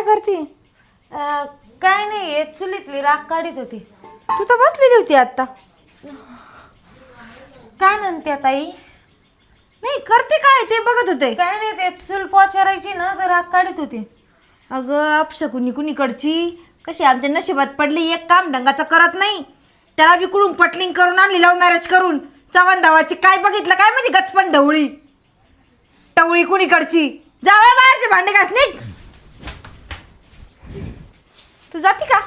काय करते? अं, काय नाही हे चुलीतली राख काढीत होती. तू तर बसलेली होती आता. काय म्हणते ताई नाही करते काय ते बघत होते. काय नाही ते चूल पोचारायची ना तर राख काढीत होती. अगं अपशकुनी कुणीकडची? कशी आमच्या नशिबात पडली एक काम ढंगाचं करत नाही. त्याला विकडून पटलिंग करून आणली लव्ह मॅरेज करून. चव्हाण धावाची काय बघितलं काय माहिती गचपण ढवळी. टवळी कुणीकडची? जावया बाहेरचे भांडे घास निघ! तू जाती का?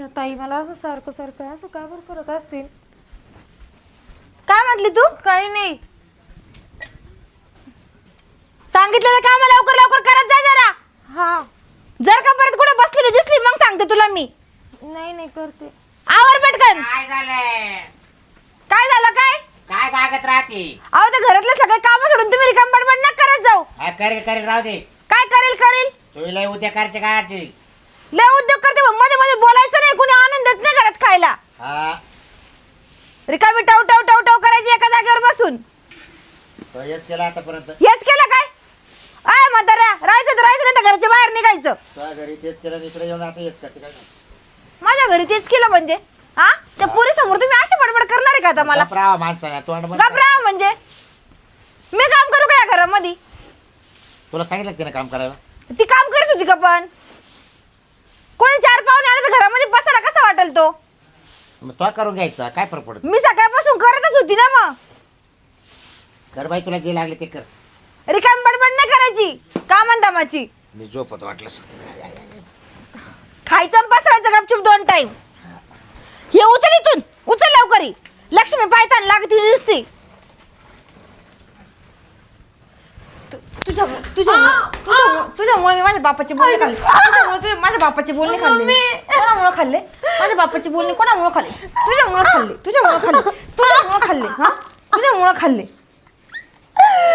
या ताई मला असं सारखं सारखं असं काय बरं करत असतील? काय म्हटली तू? काही नाही. सांगितलेलं काम लवकर लवकर करत जा जरा. हा. जर का परत कुठे बसलेली दिसली मग सांगते तुला मी. नाही नाही करते. आवर पटकन. काय झालंय? काय झालं काय? काय कागद राहते? अहो ते घरातले सगळे काम सोडून तुम्ही रिकाम बडबड ना करत जाऊ. हा, करेल करेल राहू दे. करेल? करेल तुम्ही लय उद्या करायचे काय अडचणी लय उद्योग करते मग मध्ये मध्ये बोलायचं नाही कुणी आणून देत नाही घरात खायला. हा. रिकामी टव टव टव टव करायची एका जागेवर बसून. तो यश केला आतापर्यंत. हेच केलं काय? आय म्हाताऱ्या राहायचं तर राहायचं नाही तर घरच्या बाहेर निघायचं. तुझ्या घरी तेच केलं आणि इकडे येऊन आता हेच करते काय? माझ्या घरी तेच केलं म्हणजे? हा? त्या पुरी समोर तुम्ही अशी बडबड करणार आहे का आता मला? राहा माणसाने तोंड बंद कर. घाबरा म्हणजे? मी काम करू का या घरामध्ये? तुला सांगितलं का तिने काम करायला? ती काम करत होती का पण? कोणी चार पाहुणे आले तर घरामध्ये बसायला कसा वाटेल तो? मग तो करून घ्यायचा काय फरक पडतो? मी सकाळपासून करतच होती ना मग. कर बाई तुला जे लागले ते कर. रिकाम बडबड नाही करायची कामन दामाची मी झोपत वाटलं खायचं आणि पसरायचं गपचूप दोन टाइम हे उचल इथून उचल लवकरी लक्ष्मी पायतान लागती नुसती. तुझ्या तुझ्यामुळे तुझ्यामुळे तुझ्यामुळे मी माझ्या बापाचे बोलणे खाल्ले. तुझ्यामुळे तुझे माझ्या बापाचे बोलणे खाल्ले मी. कोणामुळे खाल्ले? माझ्या बापाचे बोलणे कोणामुळे खाल्ले? तुझ्यामुळे खाल्ले. तुझ्यामुळे खाल्ले. तुझ्यामुळे खाल्ले हा? तुझ्यामुळे खाल्ले.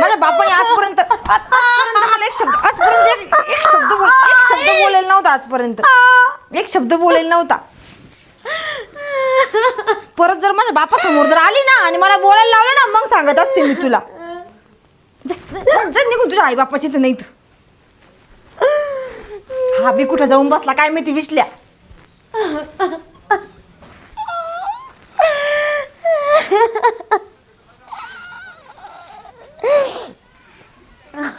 माझ्या बापाने आजपर्यंत आज- आजपर्यंत मला एक शब्द आजपर्यंत एक एक शब्द बोल एक शब्द बोलेला नव्हता आजपर्यंत. एक शब्द बोलेला नव्हता. परत जर माझ्या बापासमोर जर आली ना आणि मला बोलायला लावलं ना मग सांगत असते मी तुला. जा- जा- जा- जा निघून तुझ्या आई बापाची तर नाही तर हा बी कुठं जाऊन बसला काय माहिती विसल्या Ah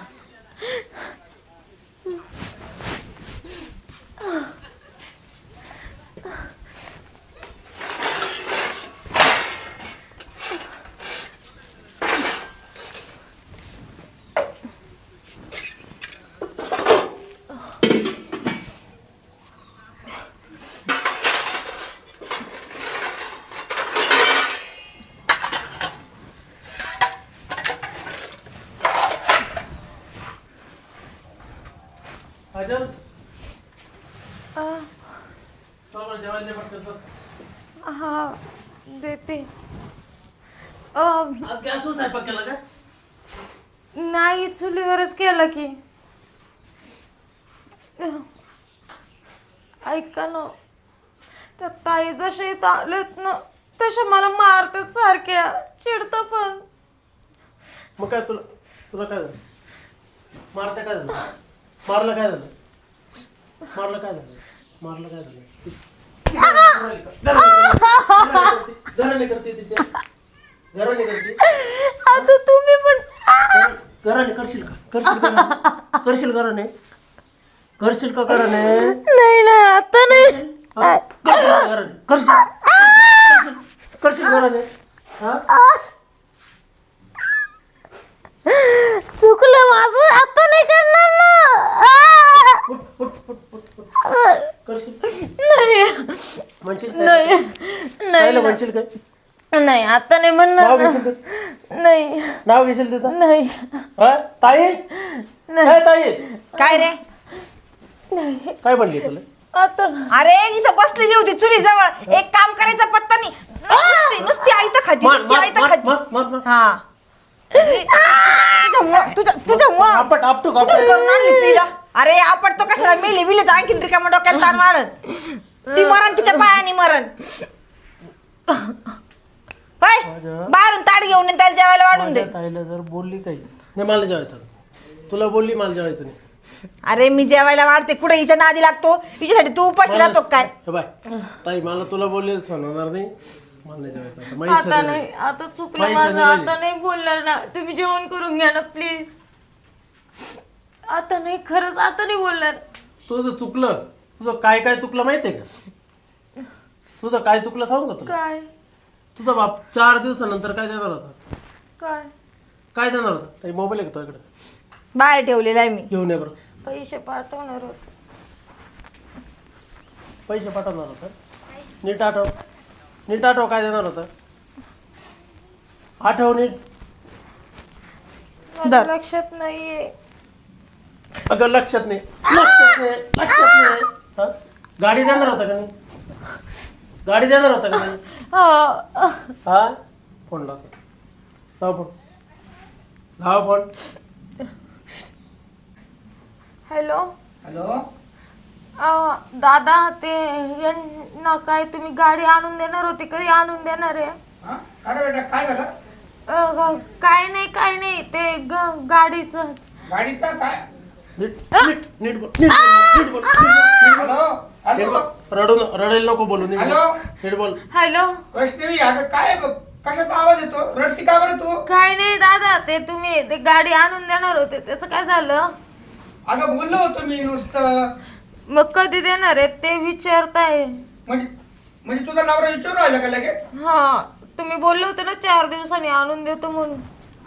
आ, चल बरं जेवायला दे पटकन चल. हा देते अं, आज गॅसवर स्वयंपाक केला का नाही चुलीवरच केलं की ऐका ना त्या ताई जसे आलेत ना तसे मला मारतात सारख्या. चिडत पण. मग काय तुला तुला काय झालं? मारता काय झालं? मारलं काय झालं? मारलं काय झालं? मारलं काय झालं? घराने करते तिच्या घराने करते आता तुम्ही पण घराने करशील का? करशील का करशील घराने करशील का घराने नाही ना आता नाही. हा? करशील करशील करशील- हा चुकलं माझं आता नाही करणार ना. करशील नाही. म्हणशील काय? नाही. नाही म्हणशील काय नाही आता नाही नाव म्हणणार घेशील ना. तर नाही. नाव घेशील तिथं नाही. हा? ताई? काय ताई? काय रे? काय म्हणली तुला? आता. अरे इथं बसलेली होती चुली जवळ एक काम करायचा पत्ता नाही. नुसती नुसती आई तर खाती मार नुसती मार आई तर मार खाती. मार मार मार. हा. तुझ्यामुळं तुझ्या तुझ्यामुळं आपट आपटू कुठं आपटू करून आणली तिला अरे आपण तो कशाला मेली बिले तर आणखीन रिकामा डोक्याला ताण वाढत ती मरण तिच्या पायाने मरण. होय? बाहेरून ताट घेऊन ये, त्याला जेवायला वाढून दे. माझ्या ताईला जर बोलली काही. नाही मला जेवायचं. तुला बोलली मला जेवायचं नाही. अरे मी जेवायला वाढते. कुठे? हिच्या नादी लागतो. हिच्यासाठी तू उपाशी राहतो काय? हे बाय. ताई मला तुला बोलले होणार नाही. मला नाही जेवायचं आता. माझी इच्छा आता झाली. नाही. आता चुकलं माझं. आता नाही बोलणार ना. तुम्ही जेवण करून घ्या ना प्लीज आता नाही खरंच आता नाही बोलणार. तुझं चुकलं. तुझं काय काय चुकलं माहितीये का? तुझं काय चुकलं सांगू का तुला? काय? तुझा बाप चार दिवसानंतर काय देणार होता? काय? काय देणार होता? ताई मोबाईल आहे का तुझ्याकडे बाहेर ठेवलेला आहे मी. घेऊन ये बरं. पैसे पाठवणार होते. पैसे पाठवणार होता? नीट आठव. नीट आठव काय देणार होता? आठव नीट. माझ्या दर. लक्षात नाहीये. अगं लक्षात नाही. लक्षात नाही. लक्षात नाही. हा? गाडी देणार होता का नाही? गाडी देणार होता का नाही? हा. हा? फोन लावतो लाव फोन. लाव फोन. हॅलो? हॅलो? अ, दादा ते यांना काय तुम्ही गाडी आणून देणार होती कधी? आणून देणार आहे. हा? बेटा? काय झालं? अ, ग- काय नाही काय नाही. ते ग- गाडीचं गाडीचा काय? नीट नीट नीट बोल नीट बोल नीट बोल नीट बोल, नीट बोल. हॅलो? नीट हॅलो बोल. रडू न- रडायला नको बोलू नीट बोल. हॅलो? नीट बोल. हॅलो? वैष्णवी अगं काय ब- कशाचा आवाज येतो? रडती का बरं तू? काय नाही दादा. ते तुम्ही ते गाडी आणून देणार होते. त्याचं काय झालं? अगं बोललो होतो मी नुसतं. मग कधी देणार आहे? ते विचारताय. म्हणजे म्हणजे तुझा नवरा विचारू राहिला का लगेच? हा तुम्ही बोलले होते ना चार दिवसांनी आणून देतो म्हणून.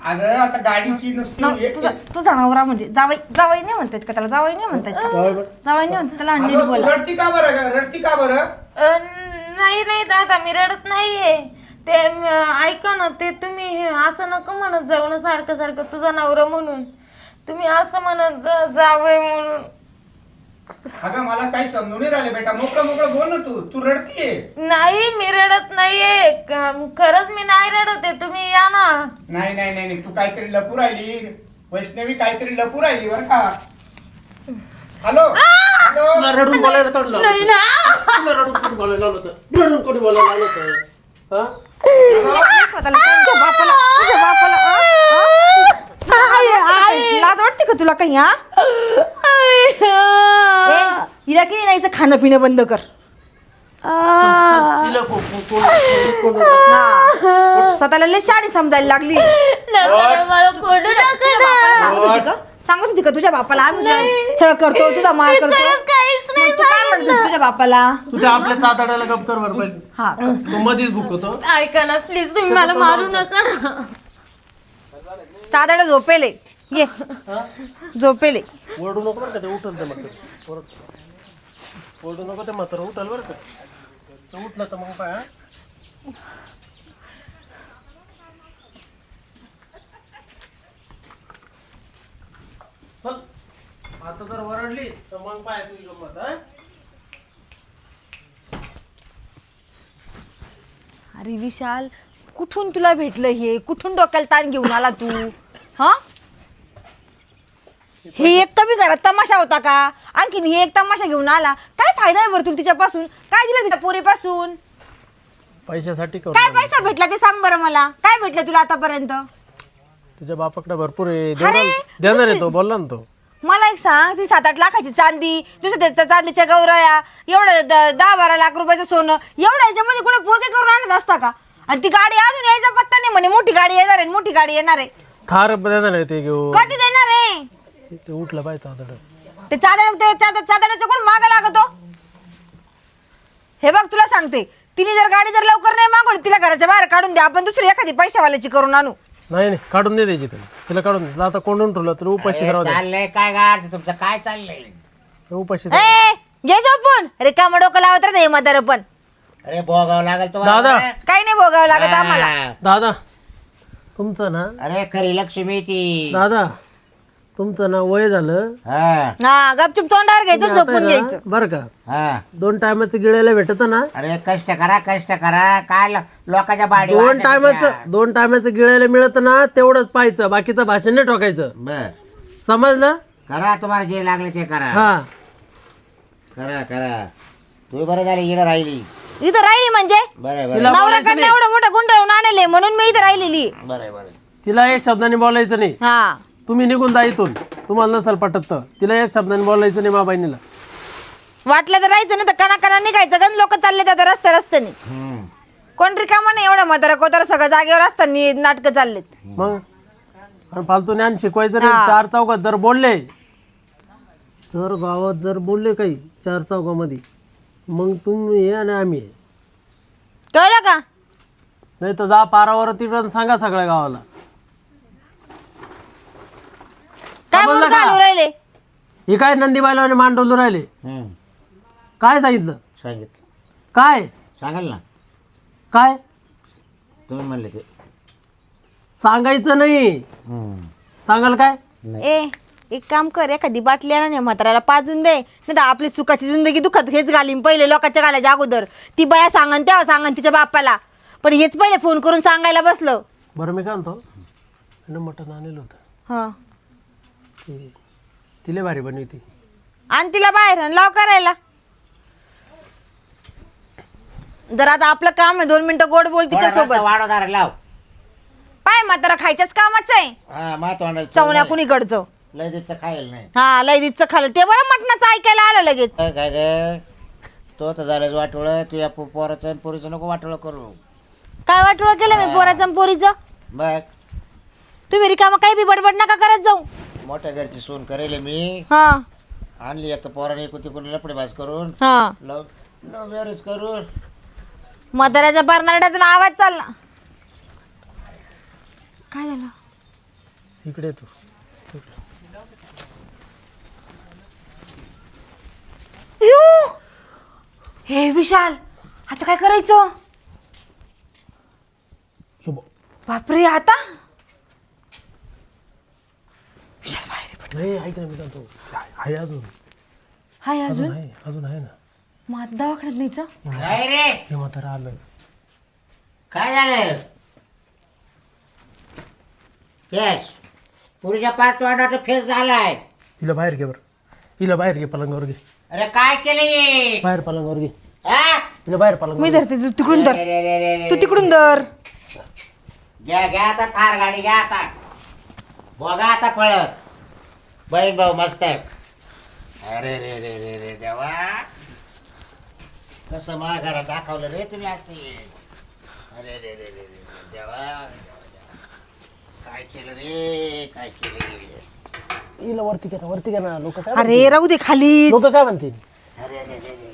अगं आता गाडीची नुसती एक- तुझा तुझा नवरा म्हणजे जावाई जावाई नाही म्हणतात का त्याला? जावाई नाही म्हणतात का? बरं. जावाई नाही म्हणतात? त्याला अंडी अगं, तू बोला. रडती का बरं ग? रडती का बरं? अ, नाही नाही दादा मी रडत नाहीये. ते म, ऐका ना ते तुम्ही हे असं नका म्हणत जाऊ ना सारखं सारखं तुझा नवरा म्हणून. तुम्ही असं म्हणत जा- जावंय म्हणून. अगं मला काही समजून नाही राहिले बेटा. मोकळं मोकळं बोल ना तू. तू रडतीये. नाही मी रडत नाहीये. क- खरंच मी नाही रडत आहे. तुम्ही या ना. नाही नाही नाही नाही, तू काहीतरी लपू राहिली. वैष्णवी काहीतरी लपू राहिली बरं का? हॅलो? हॅलो? रडून बोलायला काढून लावलं नाही ना तुला रडून कोणी बोलायला लावलं होतं. रडून कोणी बोलायला लावलं होतं. हा? स्वतःला तुझ्या बापाला तुझ्या बापाला आ? लाज वाटते का तुला काही हा? ए, हिला की नाही खाणं पिणं बंद कर. तिला को- को- हा. स्वतःला लय शाणी समजायला लागली. सांगत होती का? सांगत होती का तुझ्या बापाला? आम्ही तुला छळ करतो तुझा मार करतो. खरंच काहीच नाही मग तू काय म्हणत होती तुझ्या बापाला? तू त्या आपल्या चाताड्याला गप कर बरं पहिले हा. मध्येच भुकतो. ऐका ना प्लीज तुम्ही मला मारू नका ना. दादाडा झोपेले. ये. झोपेले. ओरडू नको बरं का ते उठल ते मात्र ओरडू नको ते मात्र उठल बरं का. ते उठलं तर मग काय हा? चल. आता जर वरडली तर मग पाय तुझी गंमत हा? अरे विशाल कुठून तुला भेटलं हे? कुठून डोक्याला ताण घेऊन आला तू? हा एक कमी घरात तमाशा होता का? आणखीन हे एक तमाशा घेऊन आला. काय फायदा आहे बरं तुला तिच्यापासून? काय दिलं तिच्या पोरीपासून? पैशासाठी करू काय पैसा भेटला ते सांग बरं मला. काय भेटलं तुला आतापर्यंत? तुझ्या बापाकडे भरपूर आहे. अरे, देणार देणार आहे तो बोलला ना तो. मला एक सांग ती सात आठ लाखाची चांदी दुसऱ्या त्याच्या चांदीच्या गौरया एवढं द- दहा बारा लाख रुपयाचं सोनं एवढं याच्यामध्ये कुठे पोरके करून आणत असता का? आणि ती गाडी अजून यायचा पत्ता नाही म्हणे. मोठी गाडी येणार आहे मोठी गाडी येणार आहे. थार देणार आहे ते घेऊ कधी देणार ते उठलं पाहिजे चादड ते चादर ते चादर चादराच्या कोण माग लागतो? हे बघ तुला सांगते. तिने जर गाडी जर लवकर नाही मागवली तिला घराच्या बाहेर काढून द्या आपण दुसरी एखादी पैशावाल्याची करून आणू. नाही नाही काढून नाही द्यायची तिला तिला काढून दे. तिला आता कोंडून ठेवलं तर उपाशी राहू दे. चाललंय काय गाड तुमचं? काय चाललंय? उपाशी ए जे झोपून. रिकामा डोकं लावत रे म्हातारं पण. अरे भोगावं लागेल दादा. तुम्हाला काही नाही भोगावं लागत आम्हाला. हा. दादा तुमचं ना? अरे खरी लक्ष्मी ती. दादा तुमचं ना वय झालं? हा. हा गपचूप तोंडावर घ्यायचं झोपून ना, घ्यायचं. बरं का. हा. दोन टायमाचं गिळायला भेटत ना? अरे कष्ट करा कष्ट करा. काय ल- लोकांच्या बाडी दोन टायमाचं. दोन टायमाचं गिळायला मिळत ना तेवढंच पाहायचं बाकीचं भाषण नाही ठोकायचं. बर. समजलं? करा तुम्हाला जे लागले ते करा. हा. करा करा. तू बरं झालं इकडे राहिली. इथं राहिली म्हणजे? बरं तिला बरं नवऱ्याकडनं नाही. एवढं मोठं गुंडळून आणले म्हणून मी इथं राहिलेली. बरं बरं. तिला एक शब्दाने बोलायचं नाही. हा. तुम्ही निघून जा इथून. तुम्हाला नसेल पटत तर. तिला एक शब्दाने बोलायचं नाही मा बहिणीला वाटलं तर राहायचं नाही तर कना कना निघायचं. गण लोक चालले जातात रस्त्या रस्त्याने. कोण रिकामा नाही एवढं म्हातारा कोतारा सगळं जागेवर असताना नाटकं चाललेत. मग? आणि फालतू ज्ञान शिकवायचं नाही. चार चौकात जर बोलले. तर गावात जर बोलले काही चार चौकामध्ये मग तुम्ही हे आणि आम्ही हे. कळलं का? नाही तर जा पारावर तिकडं सांगा सगळ्या गावाला. काय समजलं म्हणून का? घालू राहिले? हे काय नंदीबाईला मान डोलू राहिले? हम्म. काय सांगितलं? सांगितलं. काय? सांगाल ना. काय? तुम्ही म्हणले ते. सांगायचं नाही. हम्म. सांगाल काय? ए एक काम कर एखादी बाटली आणा नाही म्हाताऱ्याला पाजून दे. नाही तर आपली सुखाची जिंदगी दुखत हेच घालीन पहिले लोकांच्या घालायच्या अगोदर. ती बाया सांगन तेव्हा सांगन तिच्या बापाला पण हेच पहिले फोन करून सांगायला बसलं. बरं मी काय म्हणतो? मटण आणलेलं होतं. हा. तिले भारी बनवती. आणि तिला बाहेर आण, लाव करायला. जर आता आपलं काम आहे दोन मिनिटं गोड बोल तिच्या सोबत लाव. पाय म्हातारा खायच्याच कामाचं आहे. हा चवण्या नाही. कुणीकडचं. लय दिवस खायला नाही. हा लय दिचं खाल्लं. ते बरं मटणाचं ऐकायला आलं लगेच. काय काय ग तो तर झालंच वाटोळ. तुझ्या पो- पोराचं आणि पोरीचं नको वाटोळ करू. काय वाटोळ केलं मी पोराचं आणि पोरीचं? बघ. तुम्ही रिकामा काही बी बडबड नका करत जाऊ. मोठ्या घरची सोन करेल मी. हा. आणली एक पोराने एकूण तिकडून लपडे भास करून. हा. लव लव मॅरेज करून. म्हाताऱ्याच्या बर्नाड्यातून आवाज चालला. काय झालं? इकडे तू. हे विशाल आता काय करायचं? बघ. बापरे आता? विशाल बाहेर पटकन. नाही ऐक ना मी काय म्हणतो आहे अजून हाय अजून अजून आहे अजून आहे ना मग आता दवाखान्यात न्यायचं काय रे हे म्हातारा आलं काय झालं फेस पुरीच्या पाच तोंडाचा फेस झालाय तिला बाहेर घे बरं हिला बाहेर घे पलंगावर घे अरे काय केलं हे? बाहेर पलंगावर घे हा? तिला बाहेर पलंगावर मी धरते तू तिकडून धर रे, रे, रे, रे, रे. तू तिकडून धर घ्या घ्या आता थार गाडी घ्या आता बघा आता पळत. बहीण भाऊ मस्त आहे. अरे रे रे रे रे देवा. कसं मला घरात दाखवलं रे तुम्ही असे. अरे रे रे रे रे देवा. काय केलं रे काय केलं हिला वरती घे ना वरती घे ना लोक काय अरे राहू दे खाली लोक काय म्हणतील? अरे रे रे रे रे.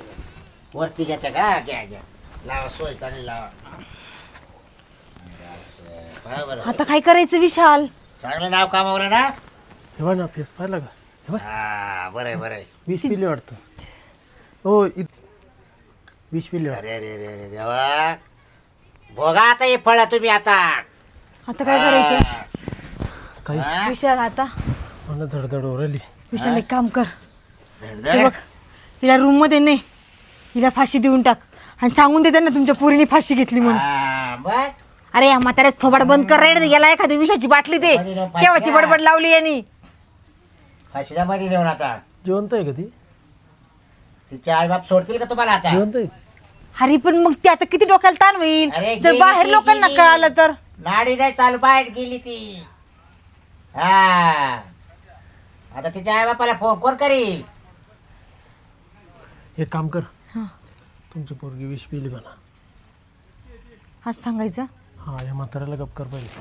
वरती घ्या का घ्या घ्या लावा सोय चालेल लावा. बरं. आता काय करायचं विशाल? चांगलं नाव कामावलं ना? हे बघ ना फेस पाहिला का? हे बघ हा बरं आहे, बरं आहे. वीस पिल्ले वाटतं. हो इत वीस पिल्ले वाटतं. अरे रे रे रे देवा. बघा आता हे फळ तुम्ही आता. आता काय करायचं? हा. काही हा? विशाल आता. मला धडधड ओरली विशाल एक काम कर. धड हे धड. बघ हिला रूममध्ये ने हिला फाशी देऊन टाक. आणि सांगून दे त्यांना तुमच्या पोरीने फाशी घेतली म्हणून. हा, बघ. अरे या म्हाताऱ्याच थोबाड बंद कर रे. गेला एखादी विषाची बाटली ते केव्हाची. बडबड लावली यांनी? फाशीच्या मध्ये आता. जिवंत आहे का ती? तिचे आई बाप सोडतील का तुम्हाला आता? जिवंत आहे ती? अरे पण मग ते आता किती डोक्याला ताण होईल? जर गेली बाहेर ती, लोकांना गेली. कळालं तर. नाडी नाही चालू बाहेर गेली ती. हा. आता तिच्या आई बापाला फोन कोण करील? एक काम कर. हा. तुमची पोरगी विष पिली म्हणा आज सांगायचं? हा या म्हाताऱ्याला गप कर पाहिजे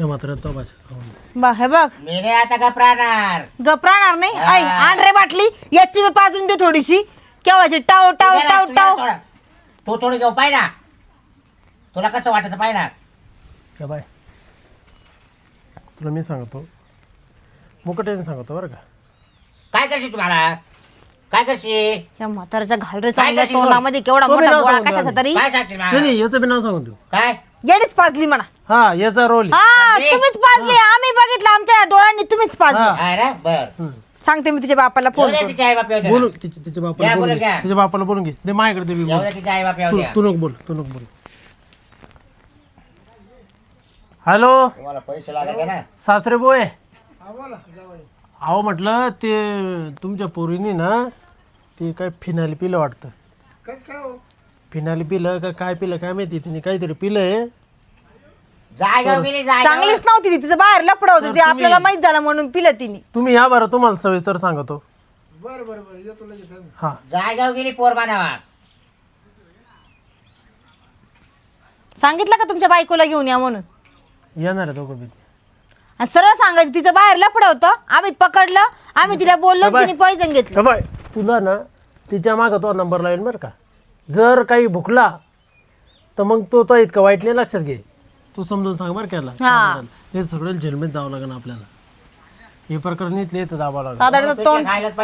या म्हाताऱ्याला तो सांगून बा हे बघ. मी नाही आता का प्राणार नाही? ऐ आण रे बाटली. याची मी पाजून दे थोडीशी. केव्हाची टाव टाव टाव टाव. तू थोडं घेऊ पाय ना. तुला कसं वाटत पाय ना. या बाय. तुला मी सांगतो. मुकट्याने सांगतो बरं का. काय करशील तुम्हाला काय करशील? या म्हाताऱ्याच्या घाल रे काय चांगल्या करशील बोल? तोंडामध्ये. केवढा तो बी मोठा नाव गोळा सांगून कशाचा तरी? काय सांगशील नाही मला? नाही याचं बी नाव सांगून देऊ काय? येडीच पाजली म्हणा. हा याचा रोल हा. तुम्हीच पाजली आम्ही बघितलं आमच्या डोळ्यांनी तुम्हीच पाजली. हा. बर. सांगते मी तिच्या बापाला फोन येऊ दे करून. तिच्या आई बाप येऊ दे. बोलू ना. तिच्या या, बापाला बोलून बोलू घे घ्या. तिच्या बापाला बोलून घे. दे माझ्याकडे दे बोल. दे तिच्या आई बाप येऊ तू द्या तू नको बोल तू नको बोल. हॅलो? तुम्हाला पैसे लागत ना? सासरे बोय. अहो म्हटलं ते तुमच्या पोरीने ना ते काय फिनाली पिलं वाटतं. कस काय हो? फिनाली पिलं का काय पिलं काय माहिती तिने काहीतरी पिलंय जागा गेली जागा चांगलीच नव्हती ती तिचं बाहेर लफडं होतं ते आपल्याला माहीत झालं म्हणून पिलं तिने. तुम्ही या बरं तुम्हाला सविस्तर सांगतो. बरं बरं बरं येतो लगेच आम्ही. हा. जागा गेली पोर सांगितलं का तुमच्या बायकोला घेऊन या म्हणून? येणार आहे दोघं बी आणि सरळ सांगायचं तिचं बाहेर लफडं होतं आम्ही पकडलं आम्ही तिला बोललो. तिने पॉइझन घेतलं. बाय. तुला ना तिच्या मागं तो नंबर लावेल बरं का. जर काही भुकला तर मग तो तो इतका वाईट नाही लक्षात घे. तू समजून सांग बरं केला हा. हे सगळं झेलमेत जावं लागेल आपल्याला. हे प्रकरण इथले इथं दाबावं लागेल. साधारण तोंड खायलाच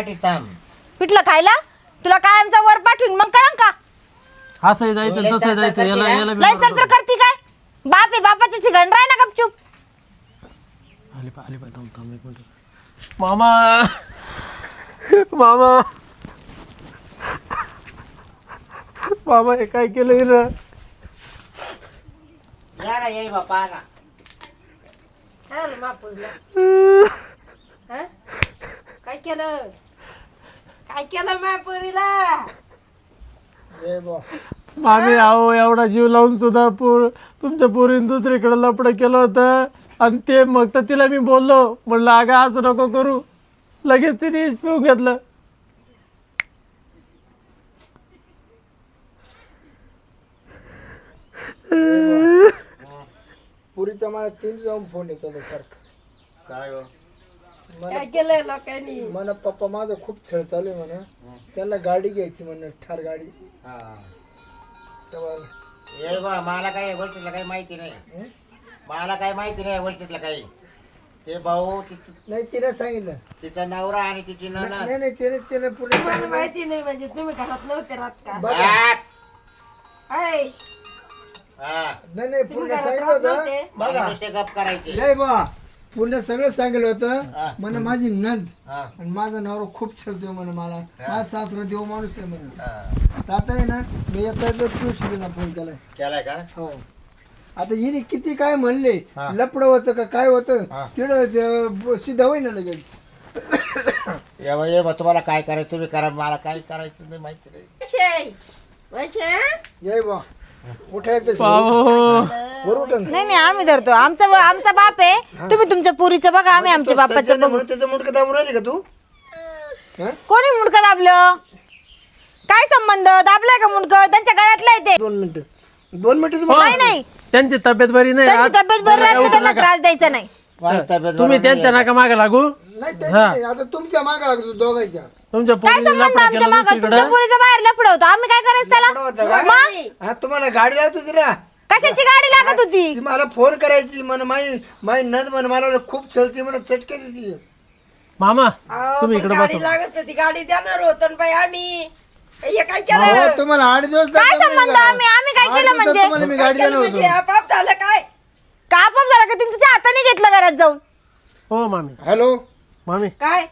खायला? तुला कायमचा वर पाठवून मग कळंग का? असंही जायचं तसंही जायचं. याला याला बी लय. तर करती काय? बाप आहे बापाची ठिकाण राह ना गपचूप. आली पा आली पा थांब थांब एक मिनिट. मामा! मामा! मामा हे काय केलं हिनं या ना येई बापा ना काय केलं? काय. मामी आहो एवढा जीव लावून सुद्धा पोर तुमच्या पोरीने दुसरीकडे लपडं केलं होतं. आणि ते मग तर तिला मी बोललो. म्हणलं अगं असं नको करू. लगेच तिने घेतलं. पुरीचा मला तीन जाऊन फोन येतो सारखं. काय हो? काय केलंय लोकांनी? म्हणा पप्पा माझं खूप छळ चालू आहे म्हणा. त्यांना गाडी घ्यायची म्हणून ठार गाडी. हा. तेव्हा ये बा मला काही या गोष्टीतलं काही माहिती नाही. हं? मला काही माहिती नाही गोष्टीतलं काही. ते भाऊ ति- नाही तिने सांगितलं. तिचा नवरा आणि तिची ननद नाही नाही तिने तिने पुढे मला माहिती नाही म्हणजे तुम्ही घरात नव्हते राहत का? बघा. हाय हा. नाही नाही पूर्ण घरात सांगितलं राहत होतं. नव्हते? मला नुसते गप करायचे. नाही बा. पूर्ण सगळं सांगितलं हा. होतं म्हणे माझी नंद. हा. आणि माझा नवरा खूप छलतोय म्हणे मला. माझा सासरा देव माणूस आहे म्हणे. हा. आता आहे ना मी येता येता तुळशीला फोन केलाय. केलाय का? हो. आता हिने किती काय म्हणले हा. लपड होतं का काय होतं हा. तिथं सिद्ध होईना लगेच. ये बा, ये बा, तुम्हाला काय करायचं तुम्ही करा मला काय करायचं नाही माहिती नाही. वैशे, वैशे, ये बा. उठा एकदा पाहो वर उठा ना. नाही नाही आम्ही धरतो. आमचा आमचा बाप आहे. तुम्ही तुमच्या पुरीचं बघा आम्ही आमच्या बापाचं सज्जन आहे बघू. म्हणून त्याचं मुंडकं दाबून राहिली का तू? हा? कोणी मुंडकं दाबलं? काय संबंध? दाबलाय का मुंडकं? त्यांच्या गळ्यातलं आहे ते. दोन मिनिटं. दोन मिनिटं तुम्हाला नाही नाही. त्यांची तब्येत बरी नाही. त्यांची आज- तब्येत बरी राहत नाही, त्यांना त्रास द्यायचा नाही. तुम्ही त्यांच्या नाही. नाका मागे लागू. नाही त्याची नाही. आता तुमच्या मागे लागतो दोघांच्या. तुमच्या काय पोरीने संबंध लफडा आमच्या केला मागं? दुसरीकडे? तुमच्या पुरीचं बाहेर लफडं होतं. आम्ही काय करायचं त्याला? लफडं होतं का? मग? हा तुम्हाला गाडी लावतो तिला कशाची गाडी लागत होती? ती मला फोन करायची म्हण माई माई नद म्हण मला खूप चलती म्हण चटके देते मामा अहो, तुम्ही पण इकडे गाडी बसा. लागत होती गाडी देणार होतो ना बाई आम्ही. हे काय केलं? अहो, तुम्हाला आठ दिवस काय संबंध आम्ही? आम्ही काय आठ केलं दिवसात म्हणजे? तुम्हाला मी गाडी देणार म्हणजे होतो. आपाप झालं काय? का झाला? का तिने तिच्या हाताने घेतलं घरात जाऊन? हो मामी. हॅलो? मामी. काय?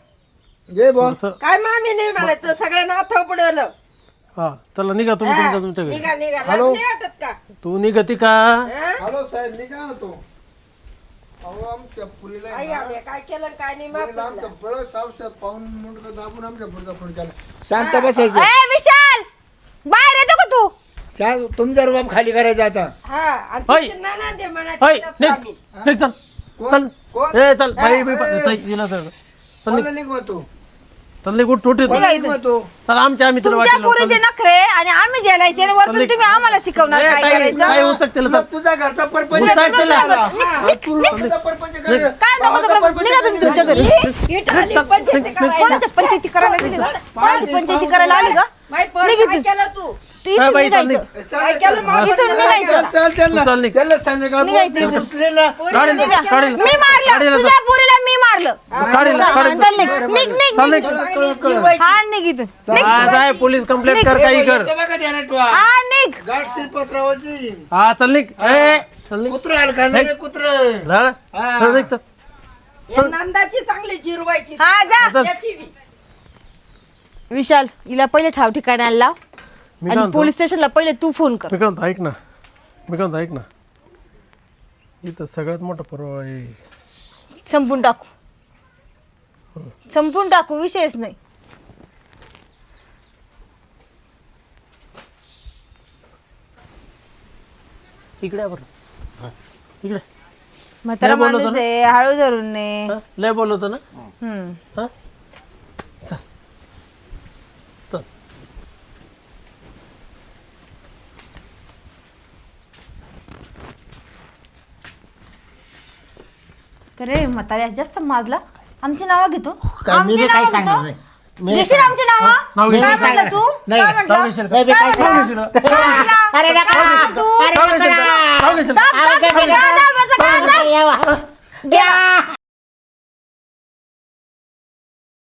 जय बॉस थोडंसं- काय मामी नाही म्हणायचं? सगळ्यांना हात पडवलं हा चला निघा तुम्ही तुमच्या तुमच्या घरी. निघा निघा. हॅलो? लाज नाही वाटत का? तू निघती का? हं? हॅलो साहेब मी काय होतो अहो आमच्या पुरीला आई आहे ना, आम्ही काय केलं आणि काय नाही माफ पुरीला केलं. आमच्या बळस औषध पाहून मुंडकं दाबून आमच्या पुढचा फोन केला. शांत बसायचं. ए विशाल! बाहेर येतो का तू. शांत तुमचा रुबाब खाली करायचा आता. हा आणि होय. तिची नणंद आहे म्हणायचं होय. त्यात निघ सामील. निघ चल. चल. कोण? ए चल बाई ए, कोणाला. कोणाला चल आमच्या आम्ही तुला तुमच्या वाटेल लावू. पुरीचे नखरे आणि आम्ही जेलायचे आणि वरतून तुम्ही आम्हाला शिकवणार काय करायचं काय उचक त्याला तुझा घरचा परपंच उचक त्याला. सांगा. हा, तुझा परपंच कर. काय नको भावाचा परपंच निघा कर. तुम्ही तुमच्या घरी पंचायती करायला. कोणाच्या पंचायती करायला आली का? कोणाची पंचायती करायला आली का माई पोर निघ काय इथून. केलं तू तू इथून बाई, चल निघायचं चल, काय चल, केलं चल. मला? इथून निघायचं चल, चल, चल ना. चल, निघ. चल ना, संध्याकाळ निघायचं ते इथून. रुसले ना. काढील निघा. काढील मी मारलं तुझ्या पुरीला मी मारलं काढील हा, काढील. चल निघ निघ निघ चल निघ. निघ कळलं, कळलं, कळलं. हा निघ इथून. निघ. हा जाय पोलीस कंप्लेंट कर काही कर. हा निघ. गाठ हा चल निघ. ए चल निघ. कुत्र हलका नाही कुत्र. राळा. हा. चल निघ चल. या नंदाची चांगली जिरवायची हा जा. चल. याची बी. विशाल हिला पहिले ठाव ठिकाणाला लाव मी काय आणि म्हणतो? पोलीस स्टेशनला पहिले तू फोन कर. मी काय म्हणतो ऐक ना. मी काय म्हणतो ऐक ना. इथं सगळ्यात मोठा पुरावा आहे. संपून टाकू. संपून टाकू विषयच नाही. इकडे या बरं इकडे. म्हातारा बोलत माणूस ना? आहे हळू धरून ने हा? लय बोलवतो ना? हम्म. हा? चल. चल. अरे म्हाताऱ्या जास्त माजला. आमची नावं घेतो. काय मी आमची बी काही नावं सांगणार घेतो. नाही. मी घेशील आमची नावं? काय तू? नाही, काय नाव घेशील? नाही, काही काय सांगणार? अरे नका काय. तू? नका अरे,